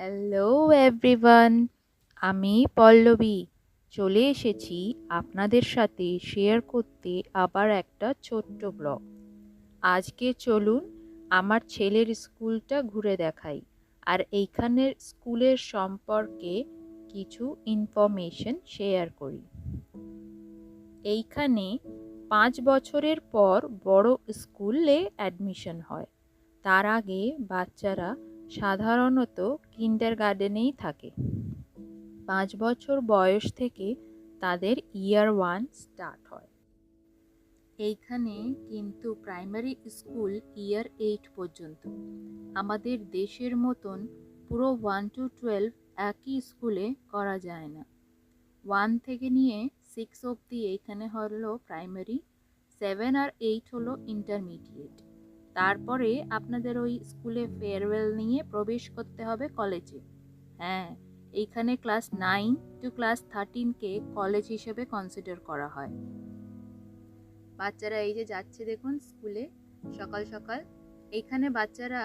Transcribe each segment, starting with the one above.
Hello everyone আমি পল্লবী। চলে এসেছি আপনাদের সাথে শেয়ার করতে আবার একটা ছোট্ট ব্লগ আজকে চলুন আমার ছেলের স্কুলটা ঘুরে দেখাই। আর এইখানের স্কুলের সম্পর্কে কিছু ইনফরমেশন শেয়ার করি। এইখানে পাঁচ বছরের পর বড় স্কুলে অ্যাডমিশন হয়। তার আগে বাচ্চারা সাধারণত কিন্ডার গার্ডেনেই থাকে। পাঁচ বছর বয়স থেকে তাদের ইয়ার ওয়ান স্টার্ট হয়। এইখানে কিন্তু প্রাইমারি স্কুল ইয়ার এইট পর্যন্ত। আমাদের দেশের মতন পুরো ওয়ান টু টুয়েলভ একই স্কুলে করা যায় না। ওয়ান থেকে নিয়ে সিক্স অবধি এইখানে হলো প্রাইমারি সেভেন আর এইট হলো ইন্টারমিডিয়েট তারপরে আপনাদের ওই স্কুলে ফেয়ারওয়েল নিয়ে প্রবেশ করতে হবে কলেজে হ্যাঁ এইখানে ক্লাস নাইন টু ক্লাস থার্টিনকে কলেজ হিসেবে কনসিডার করা হয়। বাচ্চারা এই যে যাচ্ছে দেখুন স্কুলে সকাল সকাল। এইখানে বাচ্চারা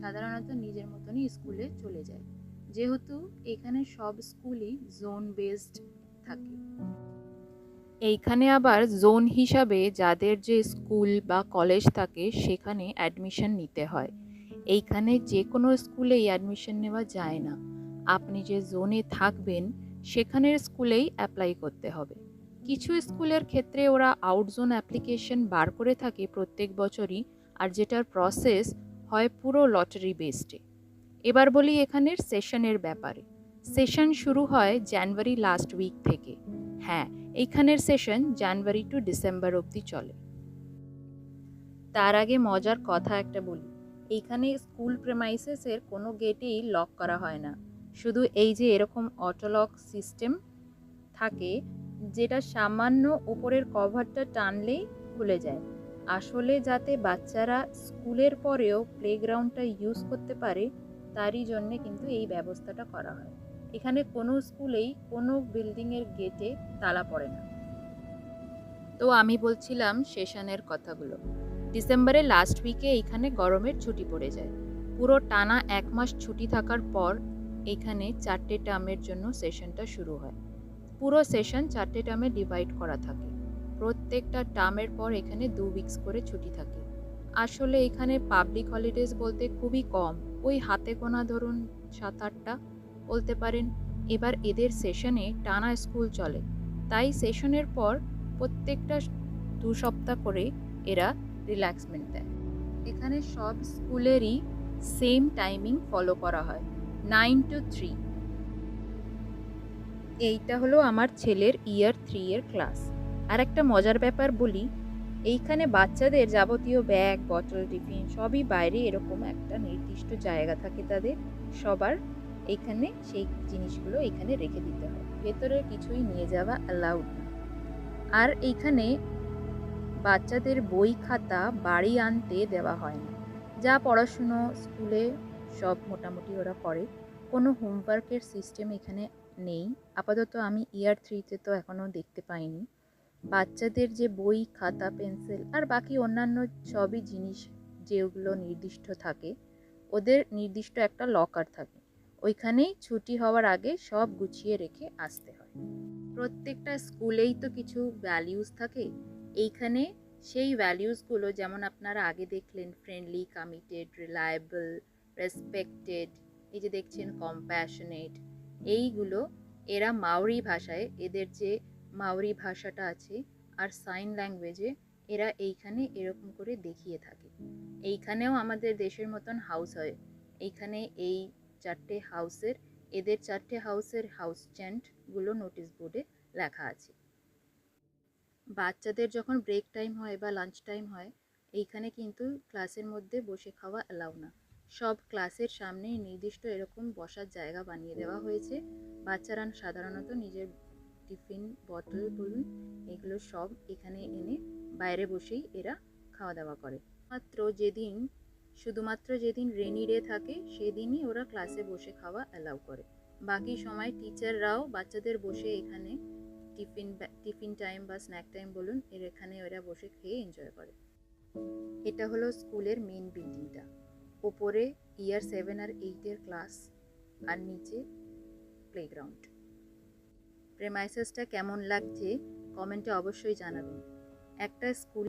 সাধারণত নিজের মতনই স্কুলে চলে যায়। যেহেতু এখানে সব স্কুলই জোন বেসড থাকে। এইখানে আবার জোন হিসাবে যাদের যে স্কুল বা কলেজ থাকে, সেখানে অ্যাডমিশন নিতে হয়। এইখানে যে কোনো স্কুলেই অ্যাডমিশন নেওয়া যায় না। আপনি যে জোনে থাকবেন, সেখানের স্কুলেই অ্যাপ্লাই করতে হবে। কিছু স্কুলের ক্ষেত্রে ওরা আউট জোন অ্যাপ্লিকেশন বার করে থাকে প্রত্যেক বছরই, আর যেটার প্রসেস হয় পুরো লটারি বেসডে এবার বলি এখানের সেশনের ব্যাপারে। সেশন শুরু হয় জানুয়ারি লাস্ট উইক থেকে। হ্যাঁ এইখানের সেশন জানুয়ারি টু ডিসেম্বর অবধি চলে। তার আগে মজার কথা একটা বলি। এইখানে স্কুল প্রেমাইসেসের কোনো গেটেই লক করা হয় না। শুধু এই যে এরকম অটোলক সিস্টেম থাকে, যেটা সামান্য উপরের কভারটা টানলেই খুলে যায়। আসলে যাতে বাচ্চারা স্কুলের পরেও প্লেগ্রাউন্ডটা ইউজ করতে পারে, তারই জন্যে কিন্তু এই ব্যবস্থাটা করা হয়। এখানে কোনো স্কুলেই কোনো বিল্ডিংয়ের গেটে তালা পড়ে না। তো আমি বলছিলাম সেশনের কথাগুলো। ডিসেম্বরের লাস্ট উইকে এইখানে গরমের ছুটি পড়ে যায়। পুরো টানা এক মাস ছুটি থাকার পর এখানে চারটে টার্মের জন্য সেশনটা শুরু হয়। পুরো সেশন চারটে টার্মে ডিভাইড করা থাকে। প্রত্যেকটা টার্মের পর এখানে দু উইকস করে ছুটি থাকে। আসলে এখানে পাবলিক হলিডেজ বলতে খুবই কম। ওই হাতে গোনা ধরুন সাত আটটা বলতে পারেন, এবার এদের সেশনে টানা স্কুল চলে। তাই সেশনের পর প্রত্যেকটা দু সপ্তাহ করে এরা রিল্যাক্সমেন্ট দেয়। এখানে সব স্কুলেরই সেম টাইমিং ফলো করা হয় নাইন টু থ্রি এইটা হলো আমার ছেলের ইয়ার থ্রি এর ক্লাস আর একটা মজার ব্যাপার বলি, এইখানে বাচ্চাদের যাবতীয় ব্যাগ বটল টিফিন সবই বাইরে এরকম একটা নির্দিষ্ট জায়গা থাকে তাদের সবার এইখানে সেই জিনিসগুলো এখানে রেখে দিতে হয়। ভেতরে কিছুই নিয়ে যাওয়া অ্যালাউড না। আর এইখানে বাচ্চাদের বই খাতা বাড়ি আনতে দেওয়া হয় না। যা পড়াশুনো, স্কুলে সব মোটামুটি ওরা করে। কোনো হোমওয়ার্কের সিস্টেম এখানে নেই। আপাতত আমি ইয়ার থ্রিতে তো এখনও দেখতে পাইনি। বাচ্চাদের যে বই, খাতা পেন্সিল আর বাকি অন্যান্য সবই জিনিস যেগুলো নির্দিষ্ট থাকে, ওদের নির্দিষ্ট একটা লকার থাকে। ওইখানেই ছুটি হওয়ার আগে সব গুছিয়ে রেখে আসতে হয়। প্রত্যেকটা স্কুলেই তো কিছু ভ্যালিউজ থাকে। এইখানে সেই ভ্যালিউসগুলো যেমন আপনারা আগে দেখলেন ফ্রেন্ডলি কমিটেড রিলায়েবল রেসপেক্টেড এই যে দেখছেন কম্প্যাশনেট এইগুলো এরা মাওরি ভাষায়, এদের যে মাওরি ভাষাটা আছে আর সাইন ল্যাঙ্গুয়েজে এরা এইখানে এরকম করে দেখিয়ে থাকে। এইখানেও আমাদের দেশের মতন হাউস হয়। এইখানে এই চারটে হাউসের, এদের চারটে হাউসের হাউস চ্যান্টগুলো নোটিশ বোর্ডে লেখা আছে। বাচ্চাদের যখন ব্রেক টাইম হয় বা লাঞ্চ টাইম হয়, এইখানে কিন্তু ক্লাসের মধ্যে বসে খাওয়া অ্যালাউ না। সব ক্লাসের সামনেই নির্দিষ্ট এরকম বসার জায়গা বানিয়ে দেওয়া হয়েছে। বাচ্চারা সাধারণত নিজের টিফিন বটল বলুন এগুলো সব এখানে এনে বাইরে বসেই এরা খাওয়া দাওয়া করে। মাত্র যেদিন শুধুমাত্র যেদিন রেনি ডে থাকে, সেদিনই ওরা ক্লাসে বসে খাওয়া অ্যালাউ করে। বাকি সময় টিচাররাও বাচ্চাদের বসে এখানে টিফিন টিফিন টাইম বা স্ন্যাক টাইম বলুন, এর এখানে ওরা বসে খেয়ে এনজয় করে। এটা হলো স্কুলের মেন বিল্ডিংটা ওপরে ইয়ার সেভেন আর এইটের ক্লাস আর নিচে প্লেগ্রাউন্ড প্রেমাইসেসটা কেমন লাগছে কমেন্টে অবশ্যই জানাবেন। একটা স্কুল,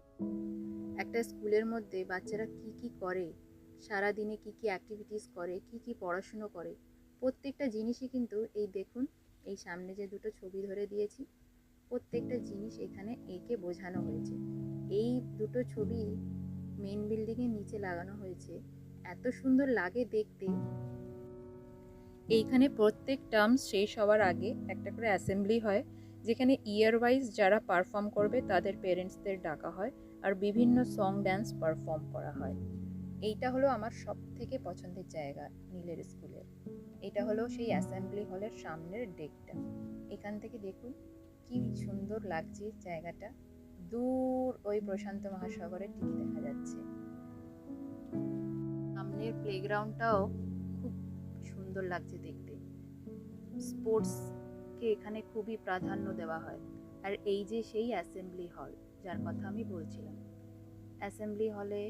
একটা স্কুলের মধ্যে বাচ্চারা কি কি করে? সারা দিনে কি কি অ্যাক্টিভিটিস করে? কি কি পড়াশুনো করে? প্রত্যেকটা জিনিসই কিন্তু এই দেখুন, এই সামনে যে দুটো ছবি ধরে দিয়েছি, প্রত্যেকটা জিনিস এখানে এঁকে বোঝানো হয়েছে। এই দুটো ছবি মেন বিল্ডিংয়ের নিচে লাগানো হয়েছে। এত সুন্দর লাগে দেখতে। এইখানে প্রত্যেক টার্মস শেষ হওয়ার আগে একটা করে অ্যাসেম্বলি হয়। যেখানে ইয়ার ওয়াইজ যারা পারফর্ম করবে তাদের পেরেন্টসদের ডাকা হয় আর বিভিন্ন সং ড্যান্স পারফর্ম করা হয়। এইটা হলো আমার সব থেকে পছন্দের জায়গা নীলের স্কুলের এটা হলো সেই অ্যাসেম্বলি হলের সামনের ডেকটা এখান থেকে দেখুন কি সুন্দর লাগছে জায়গাটা। দূর ওই প্রশান্ত মহাসাগরের দিকে দেখা যাচ্ছে। সামনের প্লেগ্রাউন্ডটাও খুব সুন্দর লাগছে দেখতে। স্পোর্টসকে এখানে খুবই প্রাধান্য দেওয়া হয়। আর এই যে সেই অ্যাসেম্বলি হল, যার কথা আমি বলছিলাম। অ্যাসেম্বলি হলে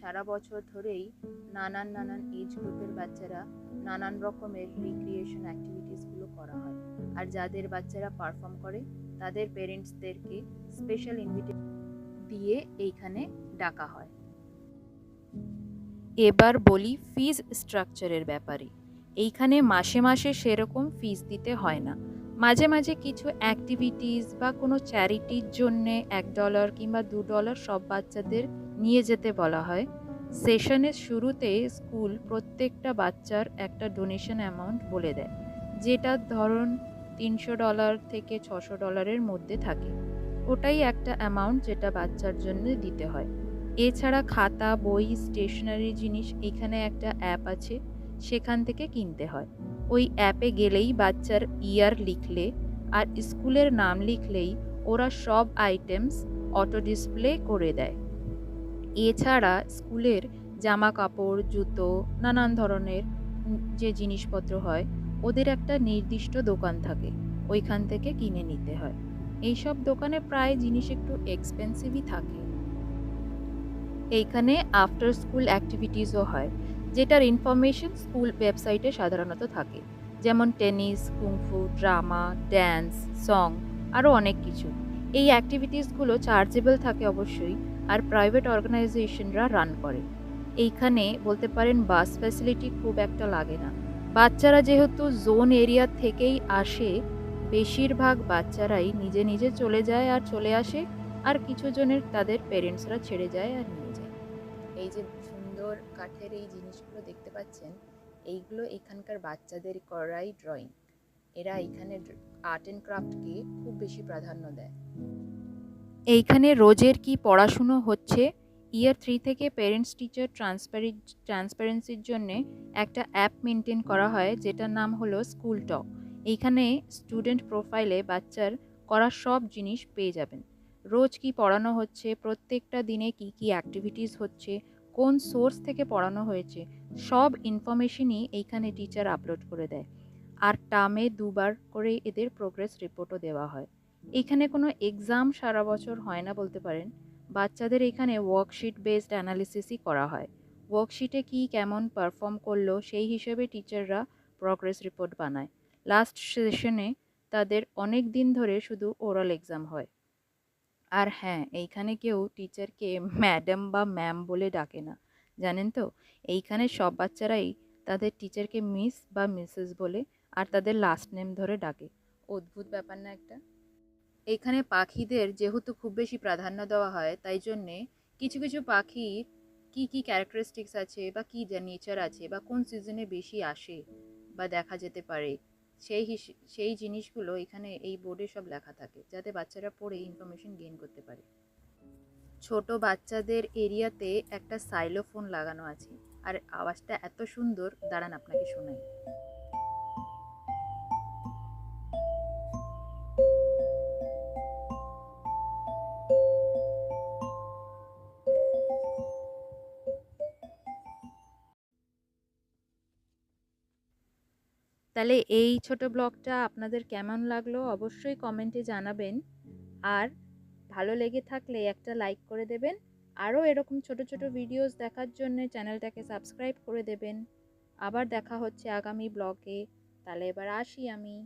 সারা বছর ধরেই নানান নানান এজ গ্রুপের বাচ্চারা নানান রকমের রিক্রিয়েশন অ্যাক্টিভিটিসগুলো করা হয়। আর যাদের বাচ্চারা পারফর্ম করে, তাদের পেরেন্টসদেরকে স্পেশাল ইনভিটেশন দিয়ে এইখানে ডাকা হয়। এবার বলি ফিজ স্ট্রাকচারের ব্যাপারে। এইখানে মাসে মাসে সেরকম ফিজ দিতে হয় না। মাঝে মাঝে কিছু অ্যাক্টিভিটিস বা কোনো চ্যারিটির জন্যে এক ডলার কিংবা দু ডলার সব বাচ্চাদের নিয়ে যেতে বলা হয়। সেশনের শুরুতে স্কুল প্রত্যেকটা বাচ্চার একটা ডোনেশন অ্যামাউন্ট বলে দেয়, যেটা ধরুন তিনশো ডলার থেকে ছশো ডলারের মধ্যে থাকে। ওটাই একটা অ্যামাউন্ট যেটা বাচ্চার জন্য দিতে হয়। এছাড়া খাতা, বই স্টেশনারি জিনিস এখানে একটা অ্যাপ আছে, সেখান থেকে কিনতে হয়। ওই অ্যাপে গেলেই বাচ্চার ইয়ার লিখলে আর স্কুলের নাম লিখলেই ওরা সব আইটেমস অটো ডিসপ্লে করে দেয়। এছাড়া স্কুলের জামা কাপড় জুতো, নানান ধরনের যে জিনিসপত্র হয়, ওদের একটা নির্দিষ্ট দোকান থাকে, ওইখান থেকে কিনে নিতে হয়। এইসব দোকানে প্রায় জিনিস একটু এক্সপেন্সিভই থাকে। এইখানে আফটার স্কুল অ্যাক্টিভিটিসও হয়। যেটার ইনফরমেশন স্কুল ওয়েবসাইটে সাধারণত থাকে। যেমন tennis kung fu drama dance song আরও অনেক কিছু। এই অ্যাক্টিভিটিসগুলো চার্জেবল থাকে অবশ্যই, আর প্রাইভেট অর্গানাইজেশনরা রান করে। এইখানে বলতে পারেন বাস ফ্যাসিলিটি খুব একটা লাগে না। বাচ্চারা যেহেতু জোন এরিয়া থেকেই আসে, বেশিরভাগ বাচ্চারাই নিজে নিজে চলে যায় আর চলে আসে, আর কিছু জনের তাদের পেরেন্টসরা ছেড়ে যায় আর নিয়ে যায়। এই যে সুন্দর কাঠের এই জিনিসগুলো দেখতে পাচ্ছেন এইগুলো এখানকার বাচ্চাদের করাই ড্রয়িং এরা এখানে আর্ট অ্যান্ড ক্রাফটকে খুব বেশি প্রাধান্য দেয়। এইখানে রোজের কি পড়াশুনো হচ্ছে? ইয়ার থ্রি থেকে পেরেন্টস টিচার ট্রান্সপারি ট্রান্সপারেন্সির জন্যে একটা অ্যাপ মেনটেন করা হয় যেটার নাম হলো স্কুল টক এইখানে স্টুডেন্ট প্রোফাইলে বাচ্চার করা সব জিনিস পেয়ে যাবেন। রোজ কি পড়ানো হচ্ছে? প্রত্যেকটা দিনে কি কি অ্যাক্টিভিটিস হচ্ছে? কোন সোর্স থেকে পড়ানো হয়েছে, সব ইনফরমেশনই এইখানে টিচার আপলোড করে দেয়। আর টার্মে দুবার করে এদের প্রোগ্রেস রিপোর্টও দেওয়া হয়। এখানে কোনো এক্সাম সারা বছর হয় না বলতে পারেন। বাচ্চাদের এখানে ওয়ার্কশিট বেসড অ্যানালিসিসই করা হয়। ওয়ার্কশিটে কি কেমন পারফর্ম করল, সেই হিসেবে টিচাররা প্রগ্রেস রিপোর্ট বানায়। লাস্ট সেশনে তাদের অনেক দিন ধরে শুধু ওরাল এক্সাম হয়। আর হ্যাঁ এইখানে কেউ টিচারকে ম্যাডাম বা ম্যাম বলে ডাকে না। জানেন তো? এইখানে সব বাচ্চারাই তাদের টিচারকে মিস বা মিসেস বলে আর তাদের লাস্ট নেম ধরে ডাকে। অদ্ভুত ব্যাপার না একটা? এখানে পাখিদের যেহেতু খুব বেশি প্রাধান্য দেওয়া হয়, তাই জন্যে কিছু কিছু পাখির কি কি ক্যারেক্টারিস্টিক্স আছে বা কী নেচার আছে বা কোন সিজনে বেশি আসে বা দেখা যেতে পারে? সেই সেই জিনিসগুলো এখানে এই বোর্ডে সব লেখা থাকে, যাতে বাচ্চারা পড়ে ইনফরমেশন গেইন করতে পারে। ছোট বাচ্চাদের এরিয়াতে একটা সাইলোফোন লাগানো আছে, আর আওয়াজটা এত সুন্দর, দাঁড়ান আপনাকে শোনাই। তাহলে এই ছোট ব্লগটা আপনাদের কেমন লাগল অবশ্যই কমেন্টে জানাবেন। আর ভালো লেগে থাকলে একটা লাইক করে দেবেন। আরও এরকম ছোট ছোট ভিডিওস দেখার জন্য চ্যানেলটাকে সাবস্ক্রাইব করে দেবেন। আবার দেখা হচ্ছে আগামী ব্লগে। তাহলে এবার আসি আমি।